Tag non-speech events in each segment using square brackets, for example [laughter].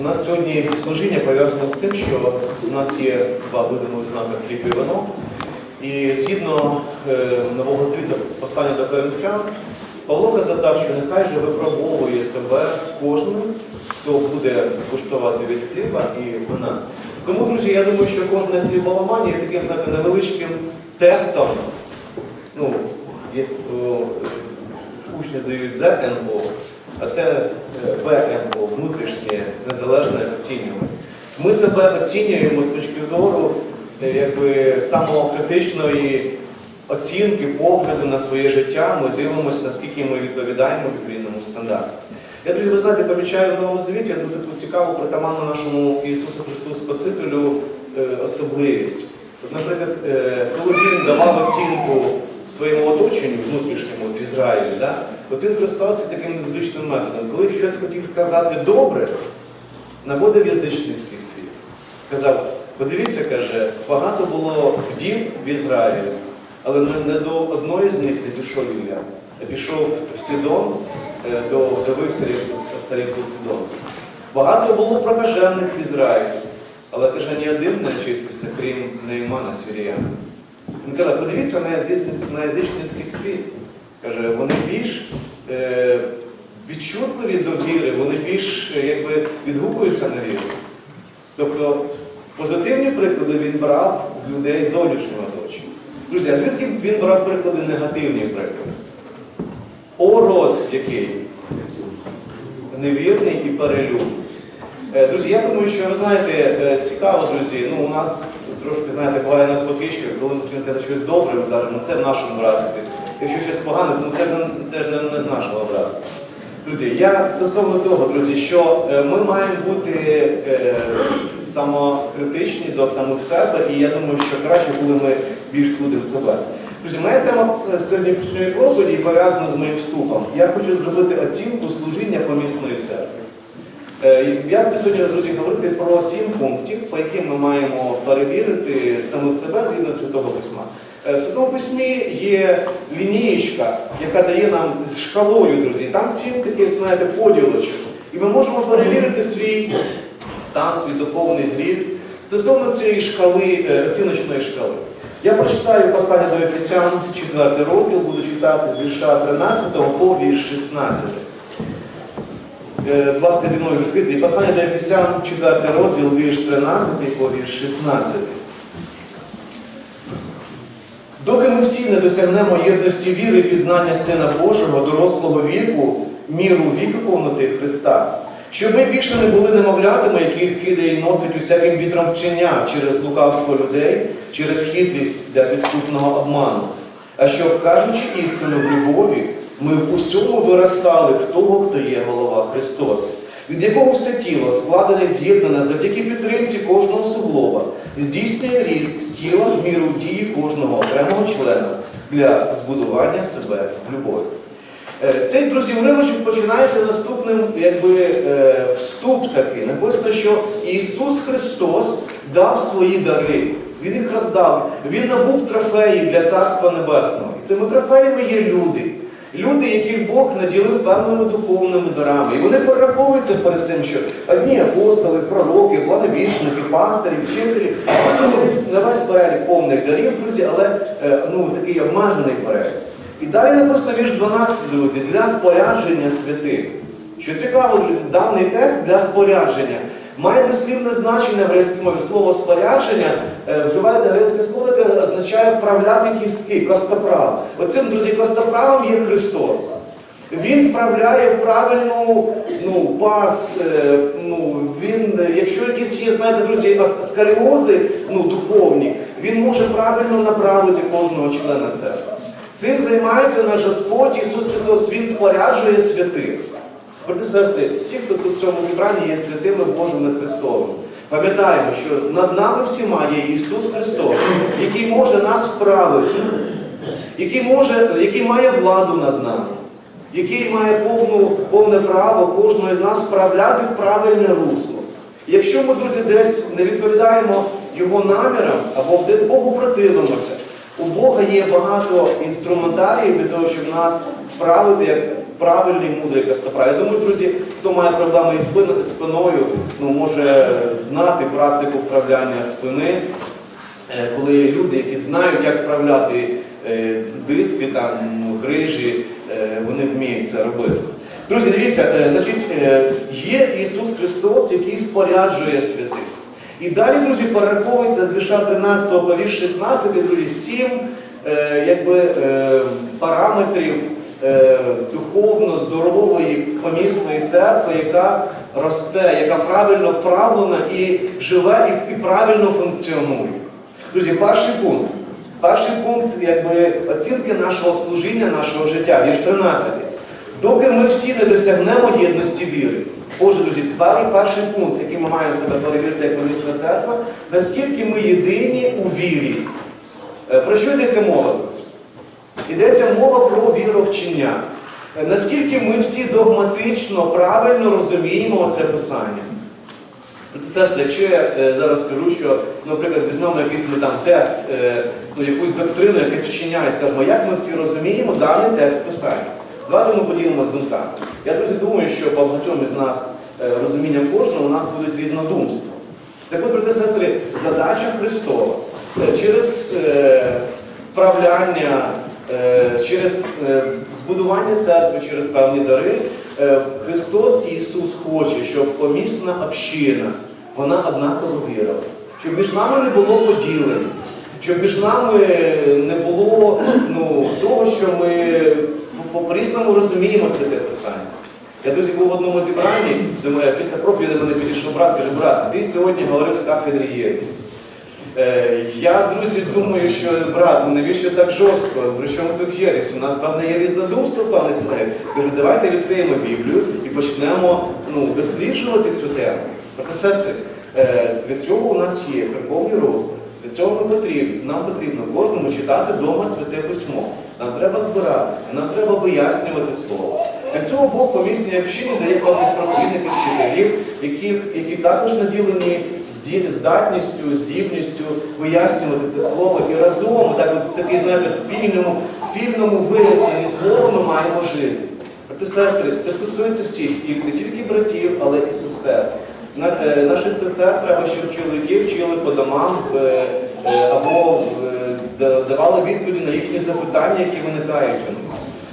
У нас сьогодні служіння пов'язане з тим, що у нас є два видимих знаки хліб і вино. І згідно е, нового звіту послання до Коринфян, Павло казав так, що нехай же випробовує себе кожен, хто буде куштувати від хліба і вина. Тому, друзі, я думаю, що кожна хліболомання є таким знаєте, невеличким тестом. Ну, є о, учні здають ЗНО, а це е, ВНО, внутрішнє незалежне оцінювання. Ми себе оцінюємо з точки зору е, якби, самокритичної оцінки, погляду на своє життя. Ми дивимося, наскільки ми відповідаємо відповідному стандарту. Я друзі, ви знаєте, помічаю в Новому Завіті одну таку цікаву притаманну нашому Ісусу Христу Спасителю е, особливість. Наприклад, коли він давав оцінку своєму оточенню внутрішньому от в Ізраїлі, да? от він користувався таким незвичним методом. Коли щось хотів сказати добре, наводив язичницький світ. Казав, подивіться, каже, багато було вдів в Ізраїлі, але не, до одної з них не пішов Ілля, пішов в Сідон е, до вдови Сарівку Сидонську. Багато було прокажених в Ізраїлі, але каже, ні один не очистився, крім Неймана Сіріяна. Він каже, подивіться на язичницький, світ. Каже, вони більш е, відчутливі до віри, вони більш е, якби, відгукуються на віру. Тобто позитивні приклади він брав з людей зовнішнього оточення. Друзі, а звідки він брав приклади негативні приклади? О, род який? Невірний і перелюбний. Е, Друзі, я думаю, що ви знаєте, е, цікаво, друзі, ну у нас трошки, знаєте, буває навпаки, що коли ми хочемо сказати щось добре, ми кажемо, «Ну, це в нашому братстві. Якщо щось погане, ну це, це ж не, не з нашого братства. Друзі, я стосовно того, друзі, що е, ми маємо бути е, самокритичні до самих себе, і я думаю, що краще, коли ми більш судимо себе. Друзі, моя тема е, сьогоднішньої проповіді пов'язана з моїм вступом. Я хочу зробити оцінку служіння помісної церкви. Е, Я буду сьогодні, друзі, говорити про сім пунктів, по яким ми маємо перевірити самих себе згідно Святого Письма. Е, В Святому Письмі є лінієчка, яка дає нам з шкалою, друзі. Там сім таких, знаєте, поділочок. І ми можемо перевірити свій стан, свій духовний зріст стосовно цієї шкали, е, оціночної шкали. Я прочитаю послання до Ефесян, 4 розділ, буду читати з вірша 13 по вірш 16. Е, Будь ласка, зі мною відкритий. Послання до Ефесян, 4 розділ, вірш 13 по вірш 16. Доки ми всі не досягнемо єдності віри і пізнання Сина Божого, дорослого віку, міру віку повноти Христа, щоб ми більше не були немовлятами, яких кидає і носить усяким вітром вчення через лукавство людей, через хитрість для підступного обману. А щоб, кажучи істину в любові, ми в усьому виростали в того, хто є голова Христос, від якого все тіло складене і з'єднане завдяки підтримці кожного суглоба, здійснює ріст тіла в міру дії кожного окремого члена для збудування себе в любові. Е, Цей друзі уривочок починається наступним якби, е, вступ такий. Написано, що Ісус Христос дав свої дари. Він їх роздав. Він набув трофеї для Царства Небесного. І цими трофеями є люди. Люди, яких Бог наділив певними духовними дарами. І вони перераховуються перед цим, що одні апостоли, пророки, благовісники, пастирі, вчителі. Друзі, не весь перелік повних дарів, друзі, але е, ну, такий обмежений перелік. І далі написано вірш 12, друзі, для спорядження святих. Що цікаво, даний текст для спорядження має дослівне значення в грецькій мові. Слово спорядження е, вживається грецьке слово, яке означає вправляти кістки, костоправ. Оцим, друзі, костоправом є Христос. Він вправляє в правильну ну, пас, е, ну, він, е, якщо якісь є, знаєте, друзі, ас- ну, духовні, він може правильно направити кожного члена церкви. Цим займається наш Господь Ісус Христос, Він споряджує святих. Брати сестри, всі, хто тут в цьому зібранні є святими Божими Христовими. Пам'ятаємо, що над нами всіма є Ісус Христос, який може нас вправити, який, може, який має владу над нами, який має повну, повне право кожного з нас вправляти в правильне русло. Якщо ми, друзі, десь не відповідаємо Його намірам або Богу противимося, у Бога є багато інструментаріїв для того, щоб нас вправити, як правильний, мудрий костоправ. Я думаю, друзі, хто має проблеми із спиною, ну, може знати практику вправляння спини, Е, коли люди, які знають, як вправляти е, диски, там, грижі, е, вони вміють це робити. Друзі, дивіться, значить, є Ісус Христос, який споряджує святих. І далі, друзі, перераховується з вірша 13 по вірш 16, друзі, сім якби, параметрів духовно здорової помісної церкви, яка росте, яка правильно вправлена і живе, і, правильно функціонує. Друзі, перший пункт. Перший пункт якби, оцінки нашого служіння, нашого життя, вірш 13. Доки ми всі не досягнемо єдності віри. Боже, друзі, перший пункт, який ми маємо себе перевірити як помісна церква, наскільки ми єдині у вірі. Е, Про що йдеться мова, друзі? Йдеться мова про віровчення. Е, Наскільки ми всі догматично, правильно розуміємо це писання. Сестри, якщо я е, зараз скажу, що, наприклад, візьмемо якийсь там, тест, е, ну, якусь доктрину, якесь вчення, і скажемо, як ми всі розуміємо даний текст писання. Давайте ми поділимося думками. Я дуже думаю, що по багатьом із нас розумінням кожного у нас буде різнодумство. Так от, брати сестри, задача Христова через вправляння, е, через е, збудування церкви, через певні дари, е, Христос Ісус хоче, щоб помісна община, вона однаково вірила. Щоб між нами не було поділень, щоб між нами не було ну, того, що ми по- по-різному розуміємо святе Писання. Я друзі був в одному зібранні, думаю, після проповіді до мене підійшов брат, каже, брат, ти сьогодні говорив з кафедри Єресі. Е, я, друзі, думаю, що брат, ну навіщо так жорстко? При чому тут єресь? У нас, певне, є різнодумство певних мене. Кажу, давайте відкриємо Біблію і почнемо ну, досліджувати цю тему. Брати сестри, е, для цього у нас є церковний розбір. Для цього ми потрібно, нам потрібно кожному читати вдома святе письмо. Нам треба збиратися, нам треба вияснювати слово. Для цього Бог помісний общині дає певних проповідників, вчителів, яких, які також наділені здатністю, здібністю вияснювати це слово і разом, так от в знаєте, спільному, спільному виясненні слова ми маємо жити. Брати сестри, це стосується всіх, і не тільки братів, але і сестер. Е, Наших сестер треба, щоб чоловіки вчили по домам е, е, або давали відповіді на їхні запитання, які виникають.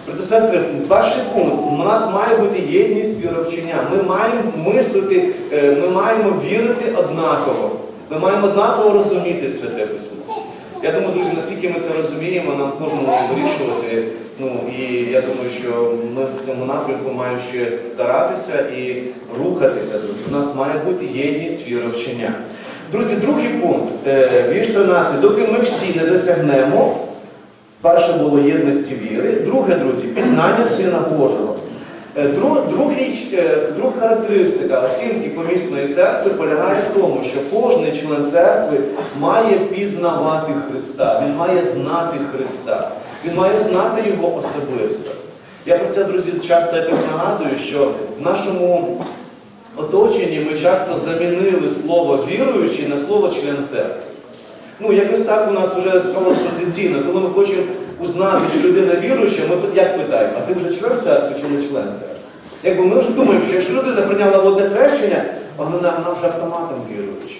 Брати сестри, перший пункт. У нас має бути єдність віровчення. Ми маємо мислити, е, ми маємо вірити однаково. Ми маємо однаково розуміти святе письмо. Я думаю, друзі, наскільки ми це розуміємо, нам кожному вирішувати. Ну і я думаю, що ми в цьому напрямку маємо ще старатися і рухатися. Друзі. У нас має бути єдність віровчення. Друзі, другий пункт, е, вірш 13. Доки ми всі не досягнемо, перше було єдності віри, друге, друзі, пізнання Сина Божого. Е, друг- Другий, е, друга характеристика оцінки помісної церкви полягає в тому, що кожен член церкви має пізнавати Христа, він має знати Христа, він має знати Його особисто. Я про це, друзі, часто якось нагадую, що в нашому оточенні ми часто замінили слово віруючий на слово член церкви. Ну, якось так у нас вже сталося традиційно. Коли ми хочемо узнати, чи людина віруюча, ми як питаємо, а ти вже член церкви чи не член церкви? Якби ми вже думаємо, що якщо людина прийняла водне хрещення, вона, вона вже автоматом віруюча.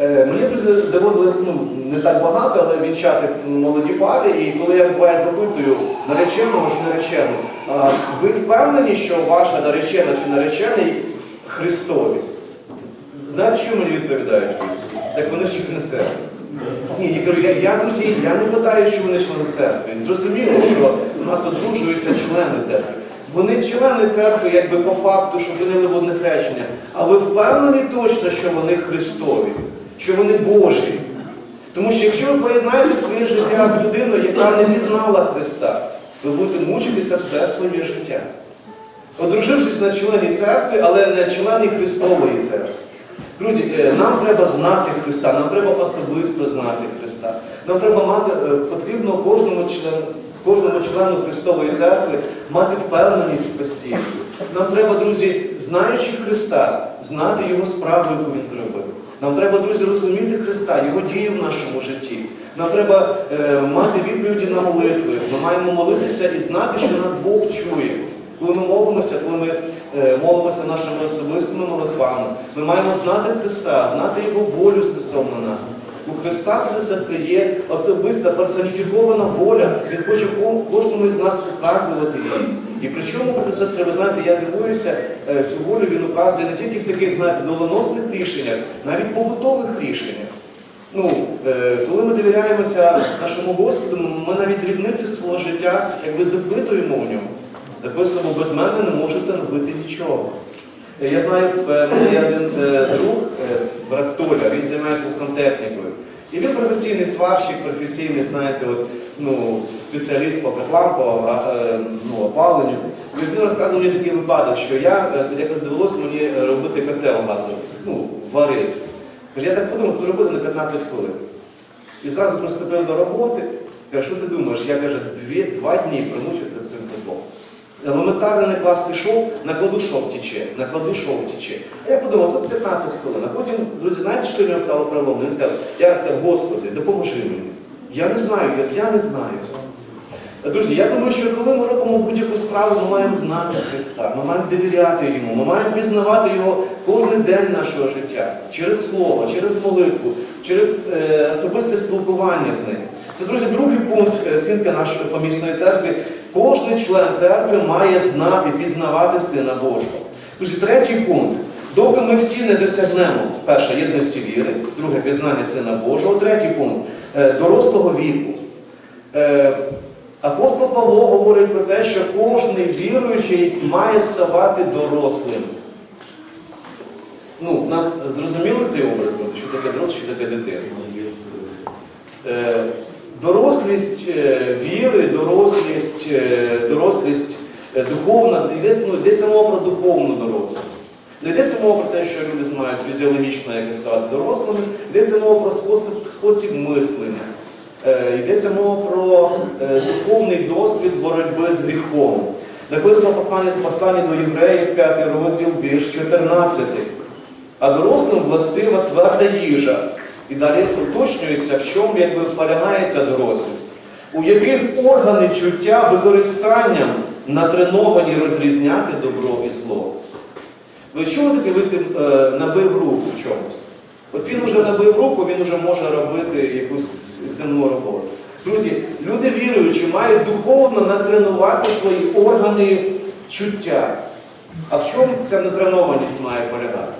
Е, Мені друзі, доводилось ну, не так багато, але вінчати молоді пари. І коли я буває запитую нареченого чи наречену, а ви впевнені, що ваша наречена чи наречений Христові? Знаєте, що мені відповідають? Так вони ж їх не церкви. Ні, я кажу, я, я, друзі, я не питаю, що вони члени церкви. Зрозуміло, що у нас одружуються члени церкви. Вони члени церкви, якби по факту, що прийняли водне хрещення. А ви впевнені точно, що вони Христові, що вони Божі. Тому що якщо ви поєднаєте своє життя з людиною, яка не пізнала Христа, ви будете мучитися все своє життя. Одружившись на члені церкви, але не члені Христової церкви. Друзі, е, нам треба знати Христа, нам треба особисто знати Христа. Нам треба мати, е, потрібно кожному члену, кожному члену Христової церкви мати впевненість в спасінні. Нам треба, друзі, знаючи Христа, знати Його справу, яку Він зробив. Нам треба, друзі, розуміти Христа, Його дії в нашому житті. Нам треба е, мати відповіді на молитви. Ми маємо молитися і знати, що нас Бог чує. Коли ми молимося, коли ми молимося нашими особистими молитвами, ми маємо знати Христа, знати Його волю стосовно нас. У Христа є особиста персоніфікована воля, Він хоче кожному з нас показувати її. І причому, брати і сестри, ви знаєте, я дивуюся, е, цю волю він указує не тільки в таких, знаєте, доленосних рішеннях, навіть побутових рішеннях. Ну, е, коли ми довіряємося нашому Господу, ми навіть дрібниці свого життя якби запитуємо в ньому. Написано, без мене не можете робити нічого. Е, Я знаю, е, мене один е, друг, брат Толя, він займається сантехнікою. І він професійний сварщик, професійний, знаєте, от, ну, спеціаліст по котлам, по ну, опаленню. І він розказував мені такий випадок, що я якось довелося мені робити котел газовий, ну, варити. Я так подумав, робити на 15 хвилин. І зразу приступив до роботи. Каже, що ти думаєш? Я дві, два дні примучився. Елементарно не класти шов, накладу шов тіче, накладу шов тіче. А я подумав, тут 15 хвилин. А потім, друзі, знаєте, що мені стало переломним? Він сказав, я сказав, Господи, допоможи мені. Я не знаю, я, я не знаю. Друзі, я думаю, що коли ми робимо будь-яку справу, ми маємо знати Христа, ми маємо довіряти Йому, ми маємо пізнавати Його кожен день нашого життя через Слово, через молитву, через е, особисте спілкування з ним. Це, друзі, другий пункт е, оцінки нашої помісної церкви. Кожен член церкви має знати, пізнавати Сина Божого. Друзі, третій пункт. Доки ми всі не досягнемо, перше, єдності віри, друге пізнання Сина Божого, третій пункт е, дорослого віку. Е, Апостол Павло говорить про те, що кожен віруючий має ставати дорослим. Ну, нам цей образ, що таке дорослий, що таке дитина? Дорослість е, віри, дорослість, е, дорослість е, духовна, ну, йдеться мова про духовну дорослість. Не йдеться мова про те, що люди мають фізіологічно якось ставати дорослими, йдеться мова про спосіб, спосіб мислення. Йдеться мова про духовний досвід боротьби з гріхом. Написано послання, послання до євреїв, 5 розділ, вірш 14. А дорослим властива тверда їжа. І далі уточнюється, в чому якби полягається дорослість, у яких органи чуття використанням натреновані розрізняти добро і зло. Ви чули таке вислів е, набив руку в чомусь? От він вже набив руку, він вже може робити якусь земну роботу. Друзі, люди віруючі мають духовно натренувати свої органи чуття. А в чому ця натренованість має полягати?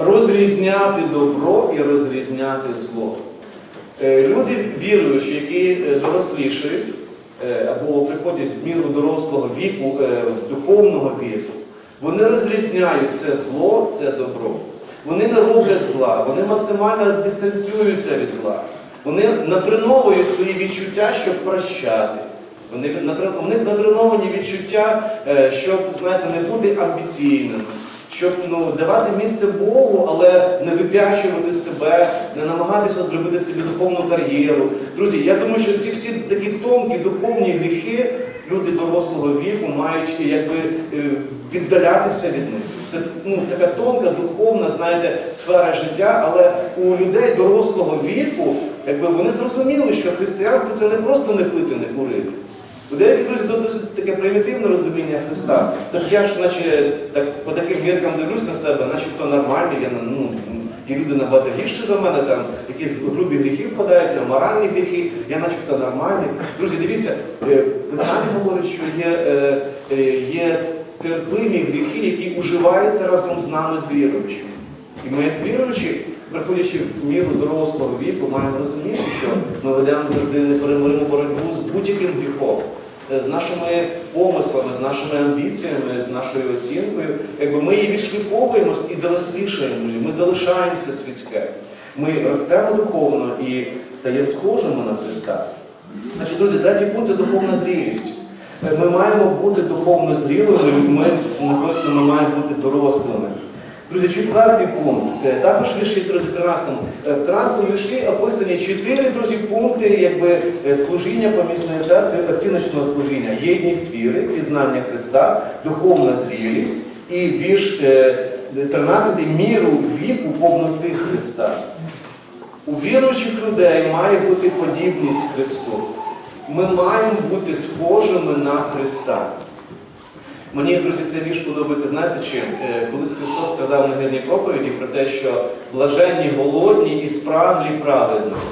Розрізняти добро і розрізняти зло. Е, Люди віруючі, які е, дорослішають е, або приходять в міру дорослого віку, духовного віку, вони розрізняють це зло, це добро. Вони не роблять зла, вони максимально дистанціюються від зла. Вони натреновані свої відчуття, щоб прощати. Вони, у них натреновані відчуття, щоб, знаєте, не бути амбіційними, щоб ну, давати місце Богу, але не вип'ячувати себе, не намагатися зробити собі духовну кар'єру. Друзі, я думаю, що ці всі такі тонкі духовні гріхи люди дорослого віку мають якби е, віддалятися від них. Це ну, така тонка, духовна, знаєте, сфера життя, але у людей дорослого віку, якби вони зрозуміли, що християнство це не просто не пити, не курити. У деяких друзі досить таке примітивне розуміння Христа. Так я ж, наче, так, по таким міркам дивлюсь на себе, начебто нормальний, я ну, є люди набагато гірші за мене, там якісь грубі гріхи впадають, моральні гріхи, я начебто нормальний. Друзі, дивіться, е, Писання говорить, що є, е, е, є терпимі гріхи, які уживаються разом з нами з віруючими. І ми, як віруючі, приходячи в міру дорослого віку, маємо розуміти, що ми ведемо завжди неперемирну боротьбу з будь-яким гріхом, е, з нашими помислами, з нашими амбіціями, з нашою оцінкою. Якби ми її відшліфовуємо і дорослішаємо, ми залишаємося світське. Ми ростемо духовно і стаємо схожими на Христа. Значить, друзі, третій пункт це духовна зрілість. Е, Ми маємо бути духовно зрілими, ми написано, ми маємо бути дорослими. Друзі, четвертий пункт. Е, Також вірші, друзі, в 13-му. Е, В 13-му вірші описані чотири друзі, пункти якби, е, служіння помісної церкви, оціночного служіння. Єдність віри, пізнання Христа, духовна зрілість і вірш е, 13 міру віку повноти Христа. У віруючих людей має бути подібність Христу. Ми маємо бути схожими на Христа. Мені, друзі, цей вірш подобається, знаєте чим? Е, Колись Христос сказав на недільній проповіді про те, що блаженні голодні і спраглі праведності.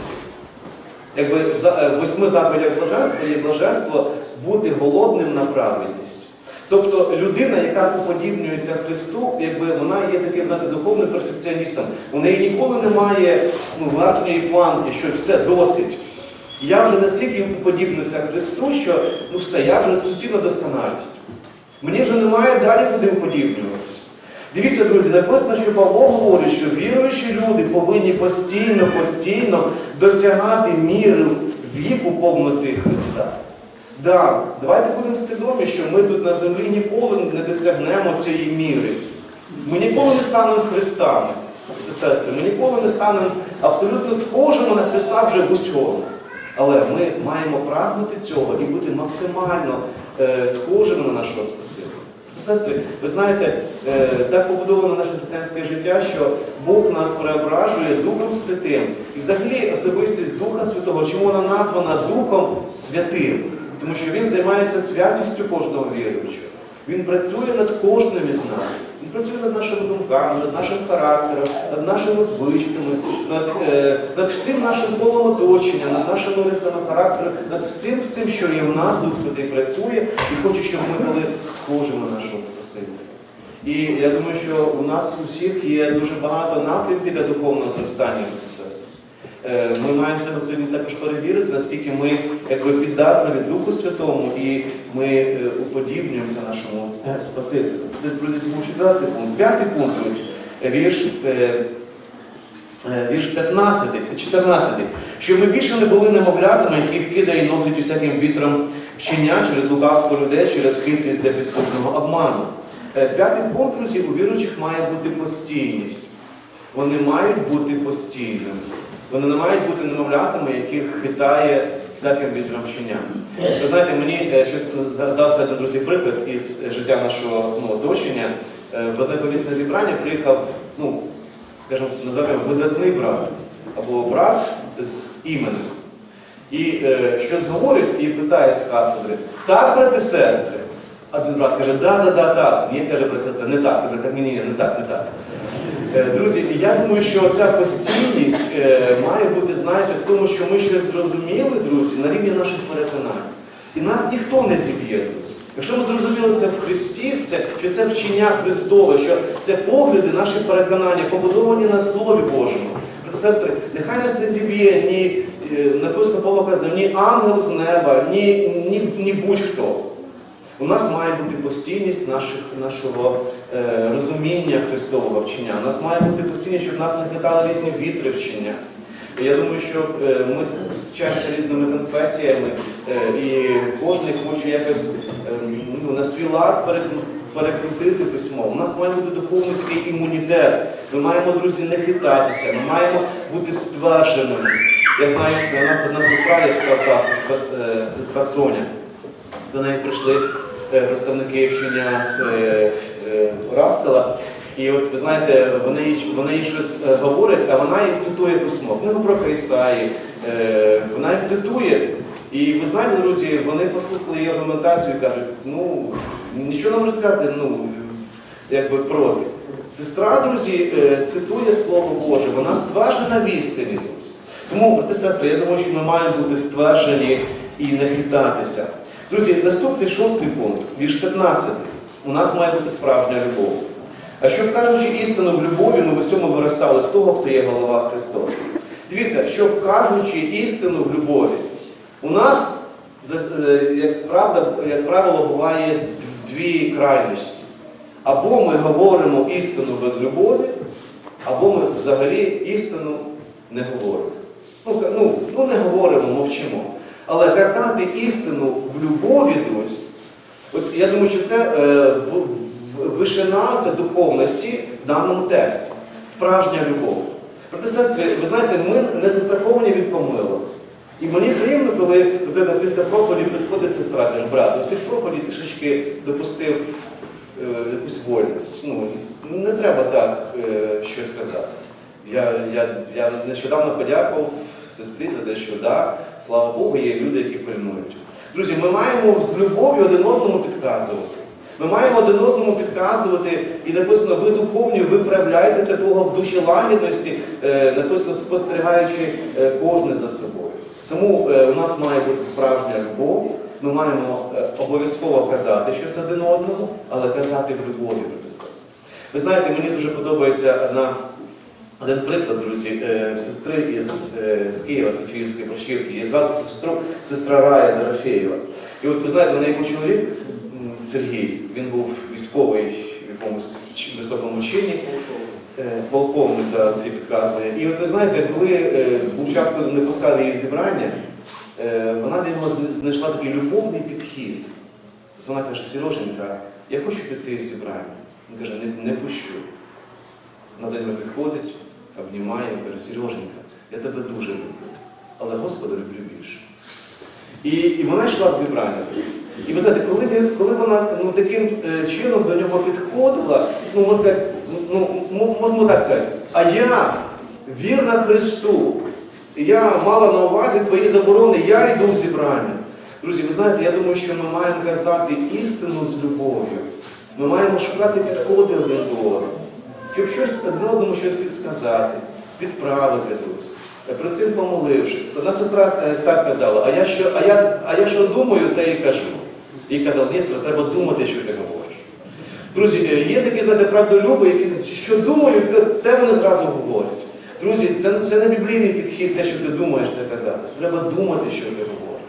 Якби в е, восьми заповідях блаженства є блаженство бути голодним на праведність. Тобто людина, яка уподібнюється Христу, якби вона є таким знаєте, духовним перфекціоністом. У неї ніколи немає ну, верхньої планки, що все досить. Я вже наскільки уподібнився Христу, що ну все, я вже суцільна досконалість. Мені вже немає далі куди уподібнюватися. Дивіться, друзі, написано, що Павло говорить, що віруючі люди повинні постійно, постійно досягати міри віку повноти Христа. Да, давайте будемо свідомі, що ми тут на землі ніколи не досягнемо цієї міри. Ми ніколи не станемо Христами, сестри, ми ніколи не станемо абсолютно схожими на Христа вже в усьому. Але ми маємо прагнути цього і бути максимально схожими на нашого Спасителя. Сестри, ви знаєте, е, так побудовано наше християнське життя, що Бог нас преображує Духом Святим. І взагалі особистість Духа Святого, чому вона названа Духом Святим? Тому що Він займається святістю кожного віруючого. Він працює над кожним із нас. Він працює над нашими думками, над нашим характером, над нашими звичками, над, е, над всім нашим колом оточення, над нашими рисами характеру, над всім, всім, що є в нас, Дух Святий працює і хоче, щоб ми були схожими на нашого Спасителя. І я думаю, що у нас у всіх є дуже багато напрямків для духовного зростання, сестри. Е, Ми маємо себе сьогодні також перевірити, наскільки ми якби піддатливі Духу Святому і ми е, уподібнюємося нашому е, Спасителю. Це друзі, був четвертий пункт. П'ятий пункт, друзі, вірш, вірш 15, 14. Що ми більше не були немовлятами, яких кидає і носить усяким вітром вчення через лукавство людей, через хитрість для підступного обману. П'ятий пункт, друзі, у віруючих має бути постійність. Вони мають бути постійними. Вони не мають бути немовлятами, яких хитає всяким вітром вчення. Ви знаєте, мені е, щось згадався один друзі приклад із життя нашого ну, оточення. Е, В одне помісне зібрання приїхав, ну, скажімо, називаємо видатний брат або брат з іменем. І е, щось говорить і питає з кафедри, так, брати сестри. А один брат каже, да, да, да, так. Ні, каже брат сестра, не так. Брат, ні, ні, ні, не так, не так. Е, Друзі, я думаю, що ця постійність е, має бути, знаєте, в тому, що ми щось зрозуміли, друзі, на рівні наших переконань. І нас ніхто не зіб'є, друзі. Якщо ми зрозуміли це в Христі, це, що це вчення Христове, що це погляди, наші переконання, побудовані на Слові Божому. Сестри, нехай нас не зіб'є ні, е, написано Павло казав, ні ангел з неба, ні, ні, ні будь-хто. У нас має бути постійність наших, нашого розуміння Христового вчення. У нас має бути постійність, щоб нас не хитали різні вітри вчення. Я думаю, що е, ми зустрічаємося різними конфесіями, е, і кожен хоче якось е, ну, на свій лад перекрутити письмо. У нас має бути духовний такий імунітет. Ми маємо, друзі, не хитатися, ми маємо бути ствердженими. Я знаю, що у нас одна сестра є сестра, е, сестра Соня. До неї прийшли е, представники вчення е, е, Рассела. І от ви знаєте, вони, їй- вони їй щось е, говорять, а вона їм цитує письмо. Книгу про Кайсаї, е, вона їм цитує. І ви знаєте, друзі, вони послухали її аргументацію і кажуть, ну нічого не можу сказати, ну якби проти. Сестра, друзі, е, цитує Слово Боже, вона стверджена в істині. Тому, брати сестри, я думаю, що ми маємо бути стверджені і не хитатися. Друзі, наступний шостий пункт, вірш 15. У нас має бути справжня любов. А щоб кажучи істину в любові, ми в усьому виростали в того, хто є голова Христос. Дивіться, щоб кажучи істину в любові, у нас, е, як, правда, як правило, буває дві крайності. Або ми говоримо істину без любові, або ми взагалі істину не говоримо. Ну, ну, ну не говоримо, мовчимо. Але казати істину в любові, друзі, от я думаю, що це е, вишина це духовності в даному тексті. Справжня любов. Проте, сестри, ви знаєте, ми не застраховані від помилок. І мені приємно, коли, наприклад, після проповіді підходить сестра, каже, брат, от ти в проповіді трішечки допустив е, якусь вольність. Ну, не треба так е, щось сказати. Я, я, я нещодавно подякував сестрі за те, що да, слава Богу, є люди, які пильнують. Друзі, ми маємо з любов'ю один одному підказувати. Ми маємо один одному підказувати, і написано, ви духовні, ви проявляєте того в духі лагідності, е, написано, спостерігаючи е, кожне за собою. Тому е, у нас має бути справжня любов. Ми маємо обов'язково казати щось один одному, але казати в любові, брати сестри. Ви знаєте, мені дуже подобається одна, один приклад, друзі, е, сестри із, е, з Києва, Софіївської Брашківки. Її звати сестру сестра Рая Дорофєєва. І от ви знаєте, в неї чоловік Сергій, він був військовий в якомусь високому чині. Е, полковник це підказує. І от ви знаєте, коли був час, коли не пускали її в зібрання, вона для нього знайшла такий любовний підхід. От Вона каже, Сереженька, я хочу піти в зібрання. Він каже, не, не пущу. До нього підходить, обнімає, каже, Сереженька, я тебе дуже люблю, але Господа люблю більше. І, і вона йшла в зібрання. І ви знаєте, коли, він- коли вона ну, таким е, чином до нього підходила, ну, можна сказати, ну, м- так сказати, а я вірна Христу, я мала на увазі твої заборони, я йду в зібрання. Друзі, ви знаєте, я думаю, що ми маємо казати істину з любов'ю. Ми маємо шукати підходи один до одного, щоб щось одному щось підсказати, підправити, друзі. Е, При цим помолившись. Одна сестра е, так казала, а я що, а я, а я що думаю, те і кажу. І казала, ні, сестра, треба думати, що ти говориш. Друзі, е, є такі, знаєте, правдолюби, які що думають, те, те вони зразу говорять. Друзі, це, це не біблійний підхід, те, що ти думаєш, те казати. Треба думати, що ти говориш.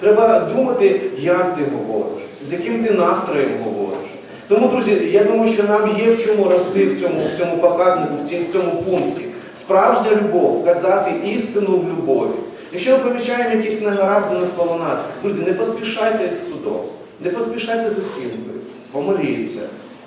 Треба думати, як ти говориш, з яким ти настроєм говориш. Тому, друзі, я думаю, що нам є в чому рости в цьому, в цьому показнику, в цьому пункті. Справжня любов, казати істину в любові. Якщо ми помічаємо якісь негаразди навколо нас, друзі, не поспішайте з судом, не поспішайте з оцінкою, помоліться,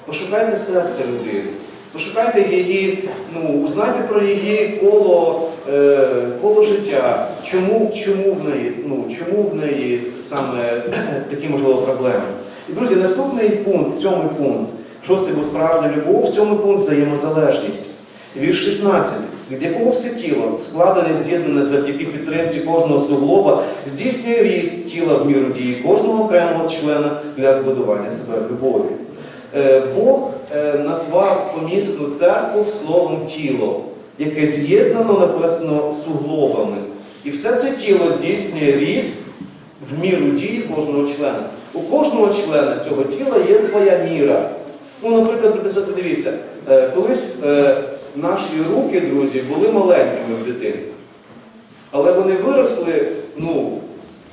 пошукайте серце людини, пошукайте її, ну, узнайте про її коло, е, коло життя, чому, чому, в неї, ну, чому в неї саме [clears throat] такі можливо проблеми. І, друзі, наступний пункт, сьомий пункт, шостий був справжня любов, сьомий пункт взаємозалежність. Вірш 16. Від якого все тіло, складене, з'єднане завдяки підтримці кожного суглоба, здійснює ріст тіла в міру дії кожного окремого члена для збудування себе в любові. Е, Бог е, назвав помісну церкву словом тіло, яке з'єднано написано суглобами. І все це тіло здійснює ріст в міру дії кожного члена. У кожного члена цього тіла є своя міра. Ну, наприклад, дивіться, е, колись е, наші руки, друзі, були маленькими в дитинстві. Але вони виросли, ну,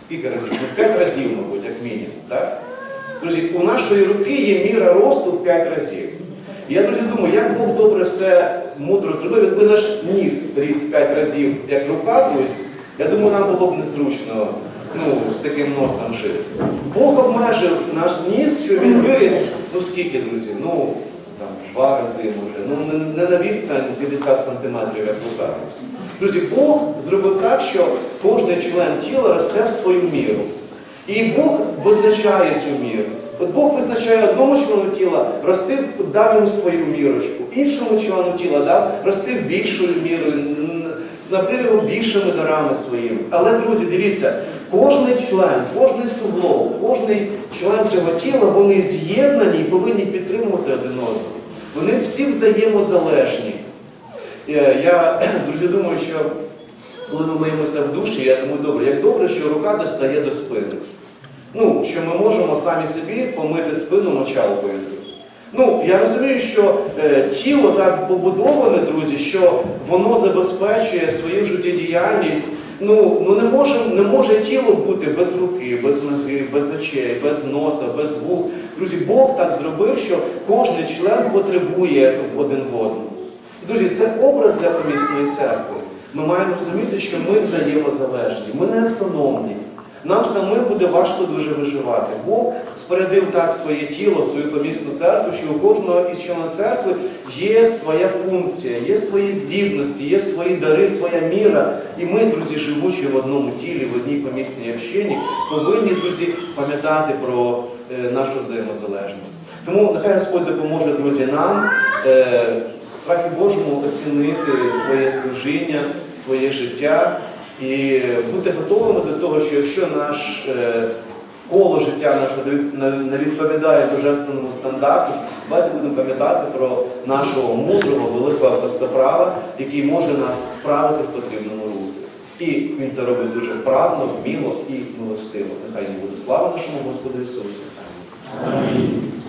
скільки разів? Ну, в 5 разів, мабуть, як мінімум. Так? Друзі, у нашої руки є міра росту в 5 разів. І я, друзі, думаю, як Бог добре все мудро зробив, якби наш ніс ріс 5 разів, як рука, друзі, я думаю, нам було б незручно ну, з таким носом жити. Бог обмежив наш ніс, що він виріс, ну скільки, друзі? Ну, там, два рази може, ну не, не на відстань 50 сантиметрів, як рука. Друзі, Бог зробив так, що кожен член тіла росте в свою міру. І Бог визначає цю міру. От Бог визначає одному члену тіла, рости в- дав свою мірочку, іншому члену тіла дав рости більшою мірою, снабдив його більшими дарами своїми. Але, друзі, дивіться, кожний член, кожний суглоб, кожний член цього тіла, вони з'єднані і повинні підтримувати один одного. Вони всі взаємозалежні. Е, Я, [clears throat] друзі, думаю, що коли ми миємося в душі, я думаю, добре, як добре, що рука достає до спини. Ну, що ми можемо самі собі помити спину мочалкою. Ну, я розумію, що е, тіло так побудоване, друзі, що воно забезпечує свою життєдіяльність. Ну, ну не, може, не може тіло бути без руки, без ноги, без очей, без носа, без вух. Друзі, Бог так зробив, що кожен член потребує в один в одному. Друзі, це образ для помісної церкви. Ми маємо розуміти, що ми взаємозалежні, ми не автономні. Нам самим буде важко дуже виживати. Бог спорядив так своє тіло, свою помісну церкву, що у кожного із членів церкви є своя функція, є свої здібності, є свої дари, своя міра. І ми, друзі, живучи в одному тілі, в одній помісній общині, повинні, друзі, пам'ятати про е, нашу взаємозалежність. Тому нехай Господь допоможе, друзі, нам е, страхі Божому оцінити своє служіння, своє життя і бути готовими до того, що якщо наш е, коло життя наше не відповідає божественному стандарту, давайте будемо пам'ятати про нашого мудрого великого костоправа, який може нас вправити в потрібному руслі. І він це робить дуже вправно, вміло і милостиво. Нехай буде слава нашому Господу Ісусу. Амінь.